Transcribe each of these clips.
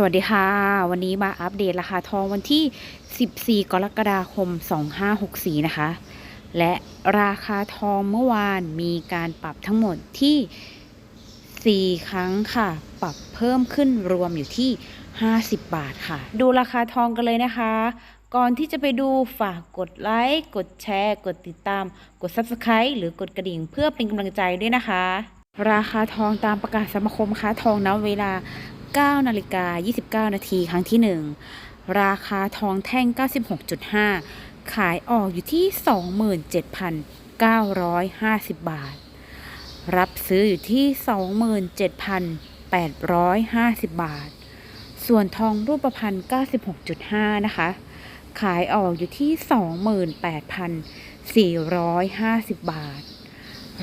สวัสดีค่ะ วันนี้มาอัปเดตราคาทองวันที่ 14 กรกฎาคม 2564 นะคะ และราคาทองเมื่อวานมีการปรับทั้งหมดที่ 4 ครั้งค่ะ ปรับเพิ่มขึ้นรวมอยู่ที่ 50 บาทค่ะ ดูราคาทองกันเลยนะคะ ก่อนที่จะไปดูฝากกดไลค์ กดแชร์ กดติดตาม กด Subscribe หรือกดกระดิ่งเพื่อเป็นกำลังใจด้วยนะคะราคาทองตามประกาศสมาคมค้าทองณเวลา 9นาฬิกา29 นาทีครั้งที่ 1 ราคาทองแท่ง 96.5 ขายออกอยู่ที่ 27,950 บาท รับซื้ออยู่ที่ 27,850 บาท ส่วนทองรูปพรรณ96.5 นะคะ ขายออกอยู่ที่ 28,450 บาท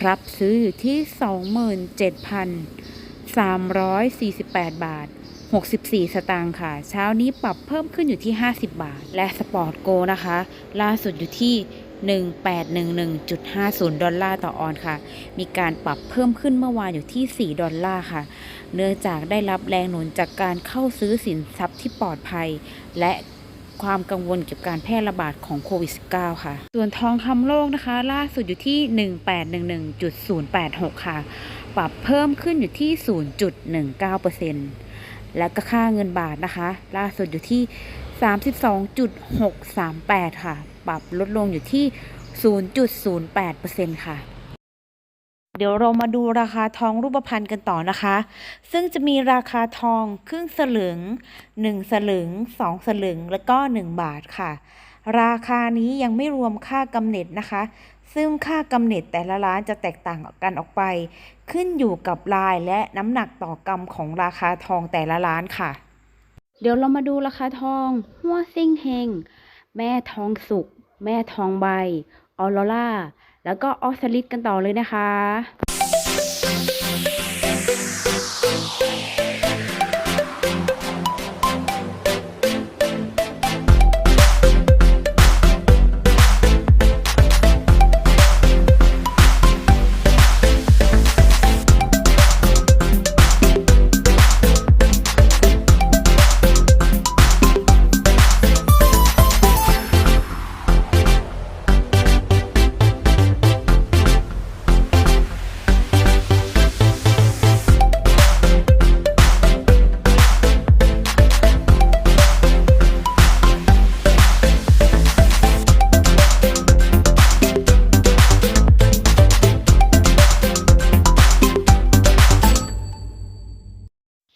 รับซื้ออยู่ที่ 27,000 348 บาท 64 สตางค์ค่ะ เช้านี้ปรับเพิ่มขึ้นอยู่ที่ 50 บาท และสปอร์ตโกนะคะ ล่าสุดอยู่ที่ 1811.50 ดอลลาร์ต่อออนค่ะ มีการปรับเพิ่มขึ้นเมื่อวานอยู่ที่ 4 ดอลลาร์ค่ะ เนื่องจากได้รับแรงหนุนจากการเข้าซื้อสินทรัพย์ที่ปลอดภัย และ ความกังวลเกี่ยวกับการแพร่ระบาดของโควิด -19 ค่ะ ส่วนทองคำโลกนะคะ ล่าสุดอยู่ที่ 1811.086 ค่ะ ปรับเพิ่มขึ้นอยู่ที่ 0.19%และก็ค่าเงินบาทนะคะ ล่าสุดอยู่ที่ 32.638 ค่ะ ปรับลดลงอยู่ที่ 0.08%ค่ะ เดี๋ยวเรามาดูราคาทองรูปพรรณกันต่อนะคะ ซึ่งจะมีราคาทองครึ่งสลึง 1 สลึง 2 สลึง แล้วก็ 1 บาทค่ะ ราคานี้ยังไม่รวมค่ากำเนิดนะคะ ซึ่งค่ากำเนิดแต่ละร้านจะแตกต่างกันออกไป ขึ้นอยู่กับลายและน้ำหนักต่อกรัมของราคาทองแต่ละร้านค่ะ เดี๋ยวเรามาดูราคาทอง หัวซิ่งเฮง แม่ทองสุก แม่ทองใบ ออโรล่า แล้วก็ออสลิดกันต่อเลยนะคะ